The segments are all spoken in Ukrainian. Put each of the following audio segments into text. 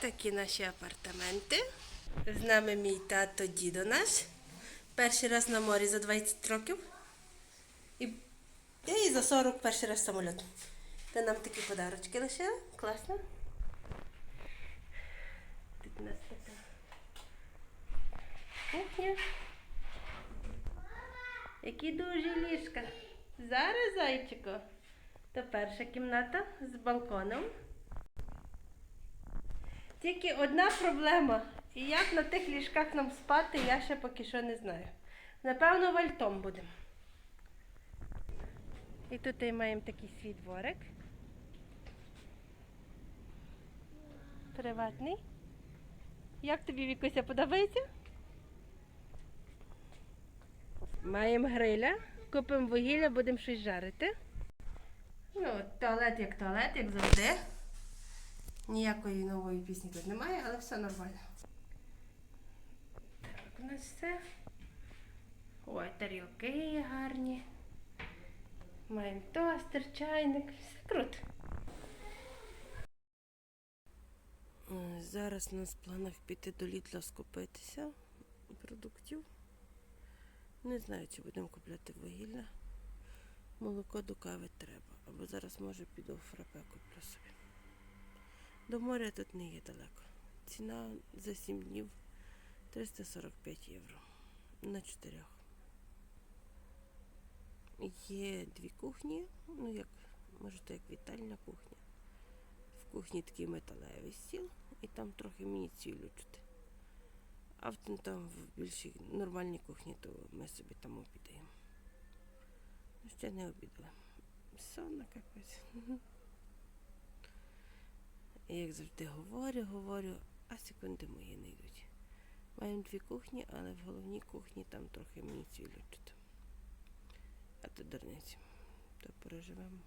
Такі наші апартаменти. З нами мій тато дідо наш. Перший раз на морі за 20 років. І, і за 40 перший раз самоліт. Та нам такі подарочки лишили. Класно. Тут у нас така кухня. Які дуже ліжка. Зараз, зайчику. То перша кімната з балконом. Тільки одна проблема. І як на тих ліжках нам спати, я ще поки що не знаю. Напевно, вальтом будемо. І тут і маємо такий свій дворик. Приватний. Як тобі, Вікуся, подобається? Маємо гриля, купимо вугілля, будемо щось жарити. Ну, туалет як туалет, як завжди. Ніякої нової пісні тут немає, але все нормально. Так, у нас все. Ой, тарілки гарні. Маємо тостер, чайник, все круто. Зараз у нас в планах піти до Літла скупитися продуктів. Не знаю, чи будемо купляти вугілля. Молоко до кави треба. Або зараз може піду в фрапе куплю собі. До моря тут не є далеко. Ціна за 7 днів 345 євро на чотирьох. Є дві кухні, ну як, може, то як вітальна кухня. В кухні такий металевий стіл, і там трохи мені цілю чути. А в там в більшій нормальній кухні, то ми собі там обідаємо. Ну, ще не обідали. Сонна якось. І як завжди говорю, говорю, а секунди мої не йдуть. Маємо дві кухні, але в головній кухні там трохи мені цілючить. А то дурниці. То переживемо.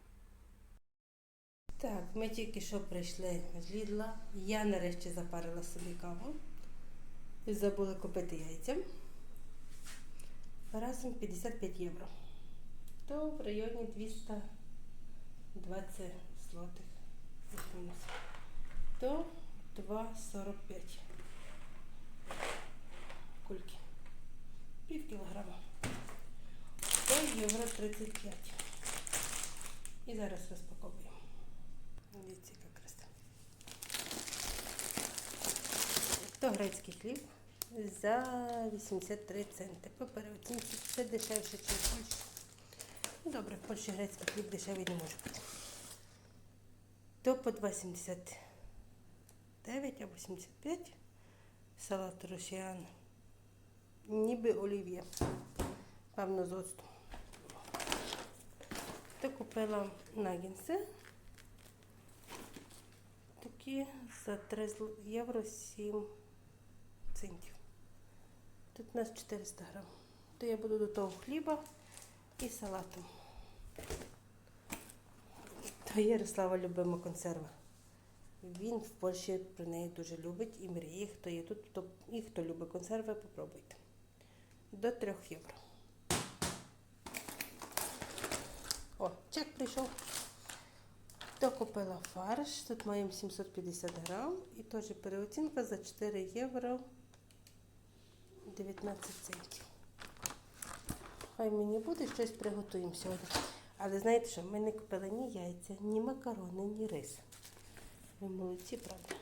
Так, ми тільки що прийшли з Лідла. Я нарешті запарила собі каву. Забули купити яйця. Разом 55 євро. То в районі 220 злотих. То 2,45. Кульки. Пів кілограма. То євро 35. І зараз розпаковуємо. Дивіться, яка краса. То грецький хліб за 83 центи. По переоцінці це дешевше, ніж в. Ну, Добре, в Польщі грецький хліб дешевий не може бути. То по 2,79 або 75. Салат росіян. Ніби олів'є. Певно, з оцтом. То купила нагінси. Такі за 3 євро 7 центів. Тут у нас 400 грам. То я буду до того хліба і салатом. То Ярослава любима консерва. Він в Польщі про неї дуже любить і мріє. Хто є тут, то і хто любить консерви, попробуйте. До 3 євро. О, чек прийшов. То купила фарш. Тут маємо 750 грам. І теж переоцінка за 4 євро 19 центів. Хай мені буде, щось приготуємо сьогодні. Але знаєте що, ми не купили ні яйця, ні макарони, ні рис. Ви молодці, правда?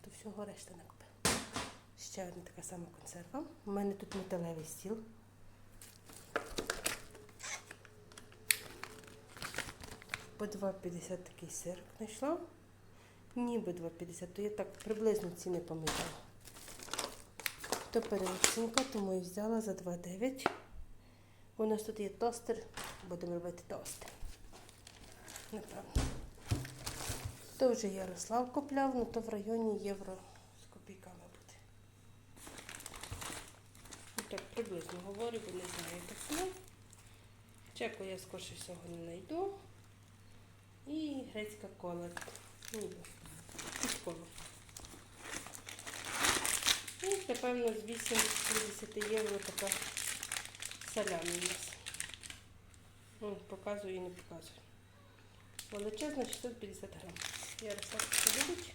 То всього решта не купили. Ще одна така сама консерва. У мене тут металевий стіл. По 2,50 такий сир знайшла. Ніби 2,50, то я так приблизно ціни пам'ятала. То переоцінка, тому і взяла за 2,9. У нас тут є тостер, будемо робити тости. Напевно. То вже Ярослав купляв, ну то в районі євро з копійками буде. Ну, Так приблизно говорю, бо не знаю точно. Чеку я скорше всього не знайду. І грецька кола. Ніби. Коло. І, напевно, з 8-10 євро така салямі у нас. Ну, показую і не показую. Величезна 650 грам. Ярослав це любить.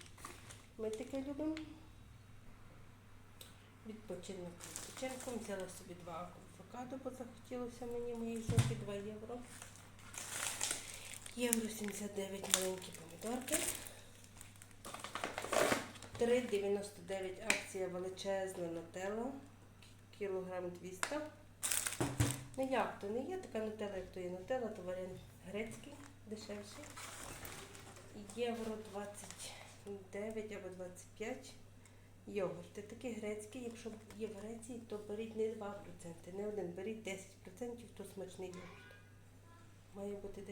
Ми таке любимо. Відпочинок відпочинком. Взяла собі два авокадо, бо захотілося мені моїй жопі 2 євро. Євро 79 маленькі помідорки. 3,99 акція величезна нутелла. Кілограм 200. Ну як то не є така нутелла, як то є нутелла, то варіант грецький, дешевший. Євро 29 або 25 йогурти. Такі грецькі, якщо є в Греції, то беріть не 2%, не один, беріть 10%, то смачний йогурт. Має бути 10%,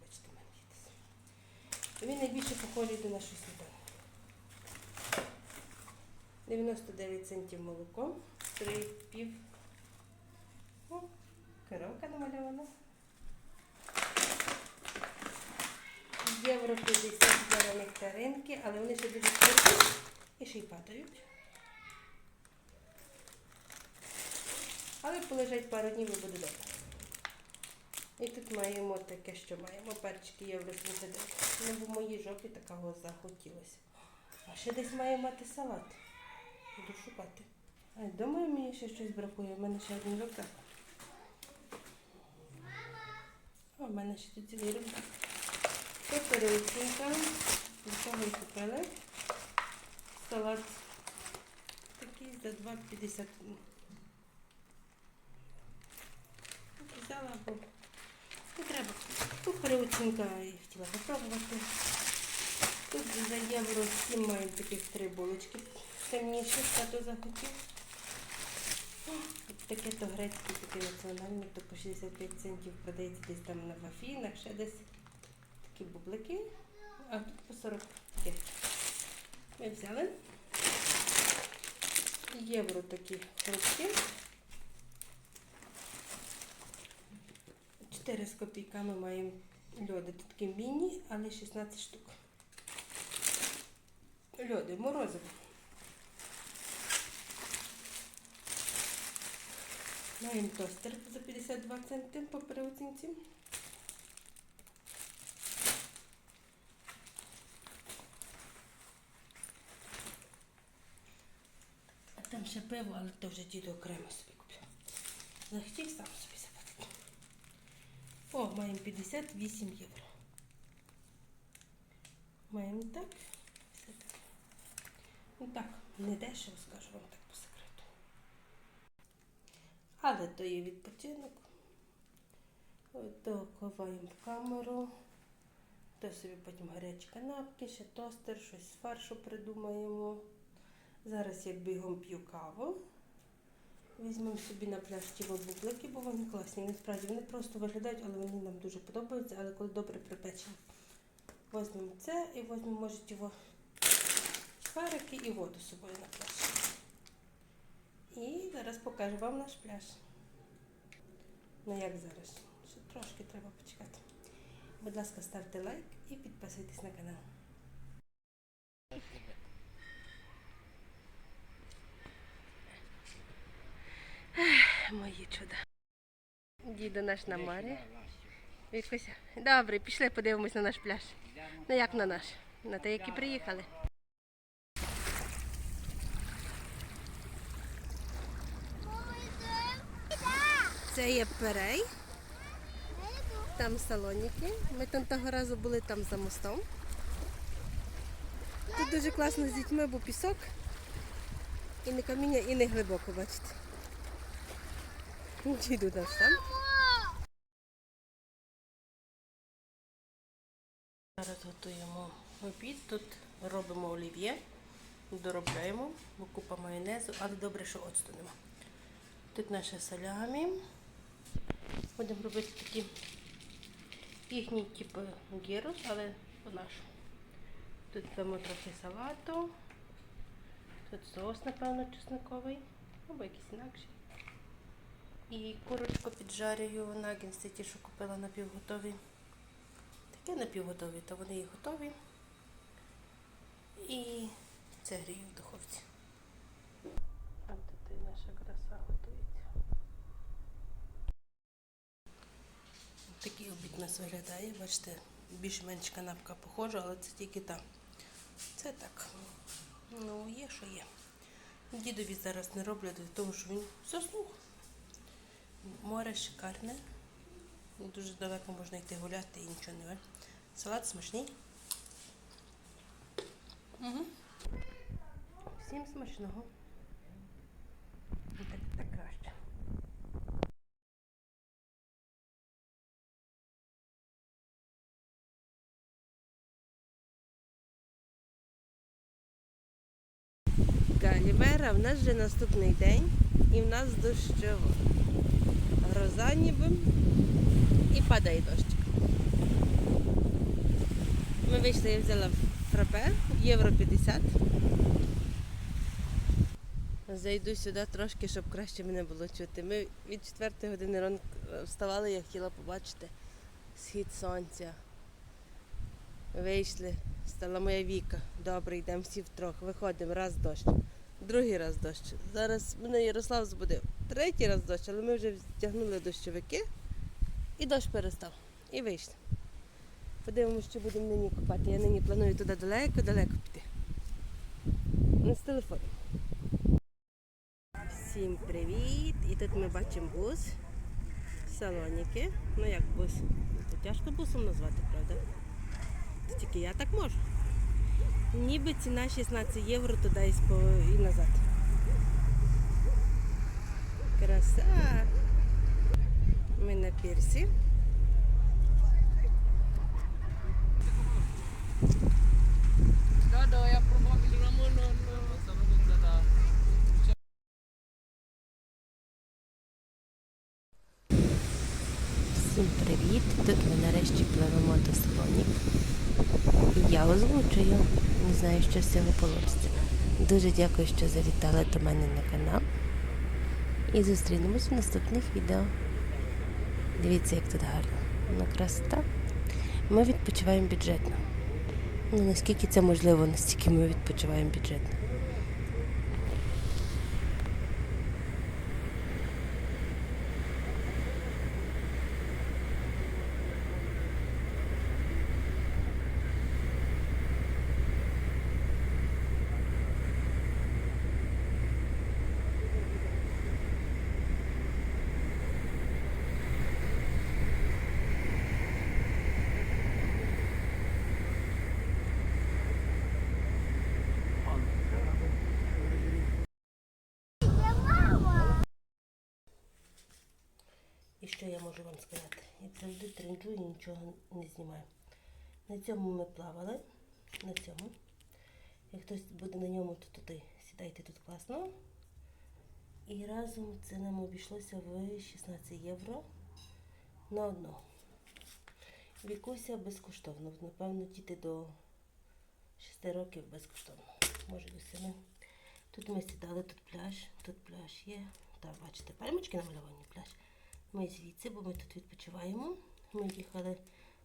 бачите, мене є. Він найбільше похожий до нашої сметани. 99 центів молоко, 3,5. О, коровка намальована. Євро 50 за нектаринки, але вони ще дуже тверді і ще й падають. Але полежать пару днів і буде добре. І тут маємо таке, що маємо. Перчики євро 79. Не в моїй жопі такого захотілося. А ще десь має мати салат. Буду шукати. А, думаю, мені ще щось бракує. У мене ще один рюкзак. О, в мене ще тут цілий рюкзак. Переоцінка. Для купили. Салат такий за 2,50. Взяла, бо не треба. Тут переоцінка і хотіла попробувати. Тут за євро 7 маємо таких три булочки темніші, тато захотів. Таке то грецьке, таке національне, то по 65 центів продається десь там на вафінах, ще десь такі бублики, а тут по 45. Ми взяли. Євро такі фрукти. 4 з копійками маємо льоди. Тут такі міні, але 16 штук. Льоди, морозиво. Маємо тостер за 52 центи по переоцінці. А пиво, але то вже діду окремо собі купив. Захотів сам собі заплатити. О, маємо 58 євро. Маємо так. Все так. Ну так, не дешево, скажу вам так по секрету. Але то є відпочинок. То ховаємо в камеру. То собі потім гарячі канапки, ще тостер, щось з фаршу придумаємо. Зараз я бігом п'ю каву. Візьмемо собі на пляж ті бублики, бо вони класні. Насправді вони просто виглядають, але вони нам дуже подобаються, але коли добре припечені. Візьмемо це і візьмемо, може, його шарики і воду з собою на пляж. І зараз покажу вам наш пляж. Ну як зараз? Ще трошки треба почекати. Будь ласка, ставте лайк і підписуйтесь на канал. Мої чуда. Діду наш на морі. Вікуся. Добре, пішли подивимось на наш пляж. Ну як на наш? На те, які приїхали. Це є перей. Там салоніки. Ми там того разу були там за мостом. Тут дуже класно з дітьми, бо пісок. І не каміння, і не глибоко, бачите. Діду наш там. Зараз готуємо обід. Тут робимо олів'є, доробляємо, бо купа майонезу, але добре, що оцту. Тут наше салямі. Будемо робити такі їхні типу гірус, але по-нашому. Тут дамо трохи салату. Тут соус, напевно, чесниковий, або якийсь інакший. І курочку піджарюю в нагінсі, ті, що купила напівготові. Таке напівготові, то вони і готові. І це грію в духовці. А тут і наша краса готується. Такий обід у нас виглядає, бачите, більш-менш канапка похожа, але це тільки та. Це так, Ну, є, що є. Дідові зараз не роблю для того, що він заснув. Море шикарне. Дуже далеко можна йти гуляти і нічого не ве. Салат смачний. Угу. Всім смачного. Так, так краще. Галівера, в нас вже наступний день і в нас дощово. Гроза ніби і падає дощик. Ми вийшли, я взяла фрапе, євро 50. Зайду сюди трошки, щоб краще мене було чути. Ми від 4 години ранку вставали, я хотіла побачити схід сонця. Вийшли, стала моя віка. Добре, йдемо всі втрьох. Виходимо, раз дощ, другий раз дощ. Зараз мене Ярослав збудив. Третій раз дощ, але ми вже втягнули дощовики і дощ перестав. І вийшли. Подивимося, що будемо нині купати. Я нині планую туди далеко-далеко піти. Не з телефоном. Всім привіт! І тут ми бачимо бус. Салоніки. Ну як бус? Це тяжко бусом назвати, правда? Та Тільки я так можу. Ніби ціна 16 євро туди і назад. Краса. Ми на пірсі. Да, да, я пробував Рамону. Всім привіт! Тут ми нарешті пливемо до Салонік. І я озвучую. Не знаю, що з цього вийде. Дуже дякую, що завітали до мене на канал. І зустрінемось в наступних відео. Дивіться, як тут гарно. Ну, красота. Ми відпочиваємо бюджетно. Ну, наскільки це можливо, настільки ми відпочиваємо бюджетно. І що я можу вам сказати? Я завжди тренджу і нічого не знімаю. На цьому ми плавали. На цьому. Як хтось буде на ньому, то туди сідайте тут класно. І разом це нам обійшлося в 16 євро на одного. Вікуся безкоштовно. Напевно, діти до 6 років безкоштовно. Може до 7. Тут ми сідали, тут пляж, тут пляж є. Так, бачите, пальмочки намальовані пляж. Ми звідси, бо ми тут відпочиваємо. Ми їхали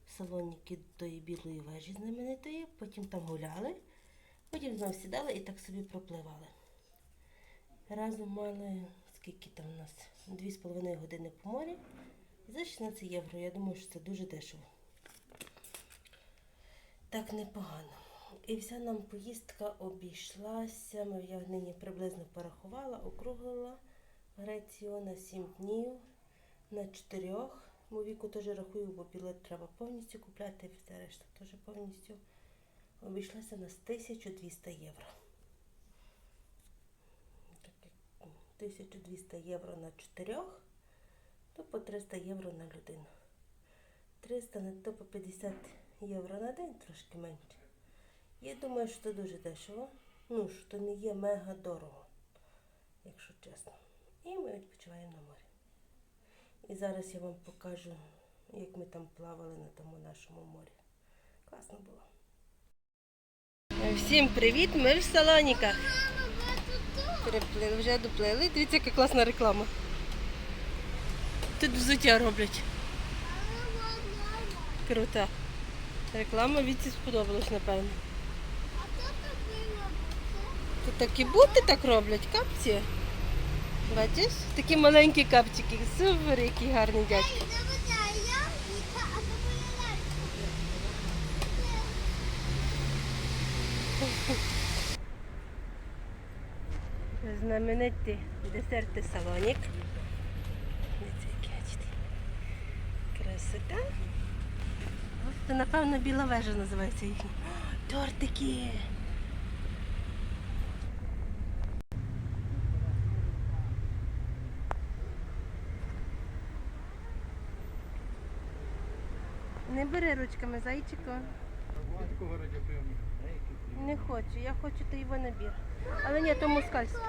в салоніки до білої вежі знаменитої, потім там гуляли, потім знову сідали і так собі пропливали. Разом мали скільки там у нас? Дві з половиною години по морі за 16 євро. Я думаю, що це дуже дешево. Так непогано. І вся нам поїздка обійшлася. Ми я нині приблизно порахувала, округлила Грецію на 7 днів, на 4. Бо віку теж рахую, бо білет треба повністю купляти, все решта теж повністю. Обійшлася нас 1200 євро. 1200 євро на 4, то по 300 євро на людину. 300 на то по 50 євро на день, трошки менше. Я думаю, що це дуже дешево. Ну, що не є мега дорого, якщо чесно. І ми відпочиваємо на морі. І зараз я вам покажу, як ми там плавали на тому нашому морі. Класно було. Всім привіт! Ми в Салоніках. Переплили, вже доплили. Дивіться, яка класна реклама. Тут взуття роблять. Крута. Реклама Віці сподобалась, напевно. Тут такі бути так роблять, капці. Бачиш? Такі маленькі капчики. Супер, які гарні дядьки. знаменитий десерти салонік. Красота. Це, напевно, біла вежа називається їхня. Тортики! Не бери ручками зайчику. Не хочу, я хочу той його набір. Але ні, то москальський.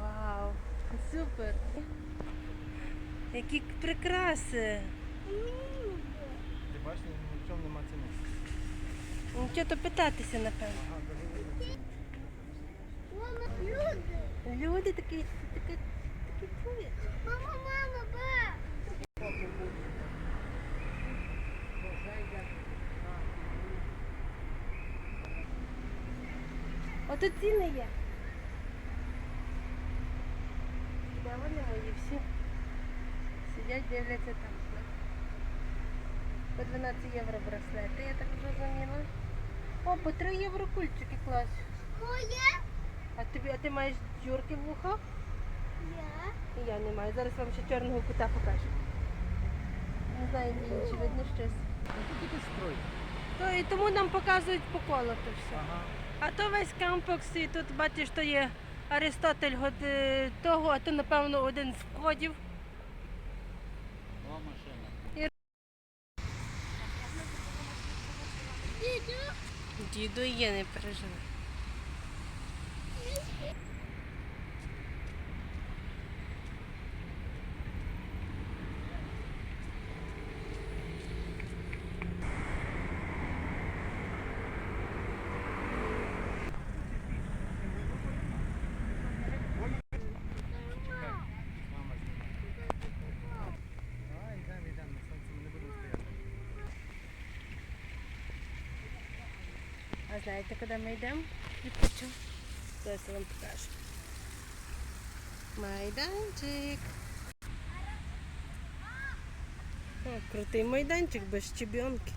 Вау, супер. Які прикраси. Ти бачиш, ні в чому нема ціни. Нічого то питатися, напевно. Люди такі, такі, такі чують. Мама, мама, ба! Ото ціни є. Де вони мої всі? Сидять, дивляться там. По 12 євро браслети, я так зрозуміла. О, по 3 євро кульчики клас. Моє? А тобі, а ти маєш дюрки в вухах? Я. І я не маю. Зараз вам ще чорного кута покажу. Не знаю, інші видно щось. Це тільки строй. То і тому нам показують по колу то все. Ага. А то весь кампекс, і тут бачиш, що є Аристотель от, е, того, а то, напевно, один з входів. Діду є, не переживай. Мама знімає. А, йдемо, йдемо, на сонці ми не будемо стояти. Знаєте, куди ми йдемо? Відпочу. Зараз я вам покажу. Майданчик. Крутий майданчик без щебінки.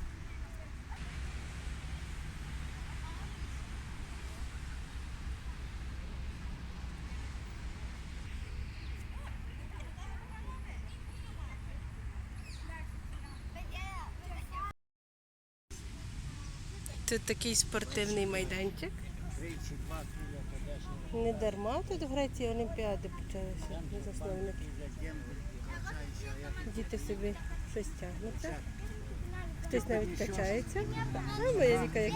Тут такий спортивний майданчик. Не дарма тут в Греції Олімпіади почалися засновники. Діти собі щось тягнуться. Хтось навіть качається. А моя віка як.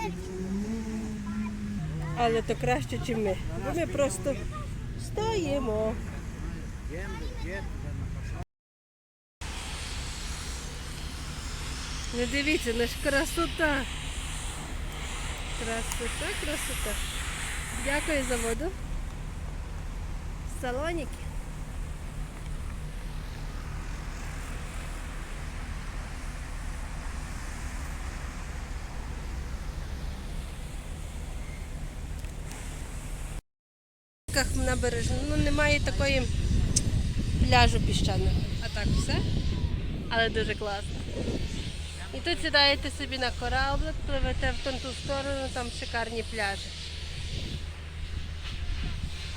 Але то краще, ніж ми. Бо ми просто стоїмо. Не дивіться, наш красота. Красота, красота. Дякую за воду. Салоніки. Набережно. Ну, немає такої пляжу піщаного. А так все. Але дуже класно. І тут сідаєте собі на кораблик, пливете в ту сторону, там шикарні пляжі.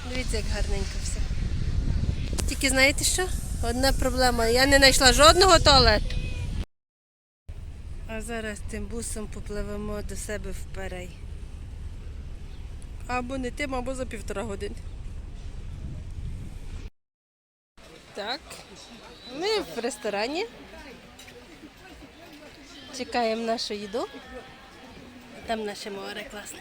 Дивіться, як гарненько все. Тільки знаєте що? Одна проблема. Я не знайшла жодного туалету. А зараз тим бусом попливемо до себе в Перей. Або не тим, або за півтора години. Так. Ми в ресторані. Чекаємо нашу їду. Там наше море класне.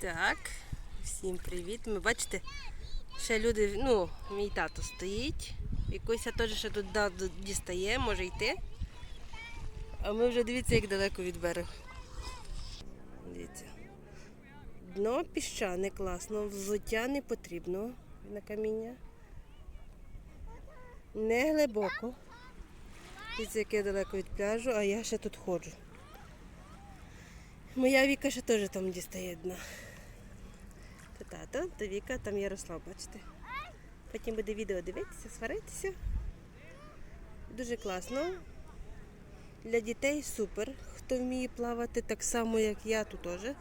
Так, всім привіт. Ми бачите, ще люди, ну, мій тато стоїть. Якуся теж ще тут дістає, може йти. А ми вже дивіться, як далеко від берега. Дивіться. Дно піщане, класно, взуття не потрібно на каміння. Не глибоко. Дивіться, як я далеко від пляжу, а я ще тут ходжу. Моя Віка ще теж там дістає дна. То тато, то Віка, там Ярослав, бачите. Потім буде відео дивитися, сваритися. Дуже класно. Для дітей супер. Хто вміє плавати так само, як я, то теж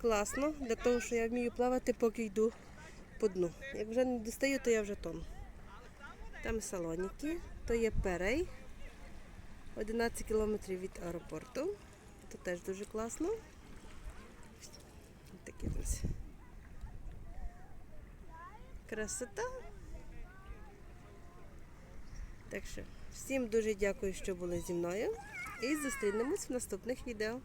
класно. Для того, що я вмію плавати, поки йду по дну. Як вже не достаю, то я вже тону. Там салоніки, то є перей. 11 кілометрів від аеропорту. Це теж дуже класно. Такі ось. Красота. Так що всім дуже дякую, що були зі мною. І зустрінемось в наступних відео.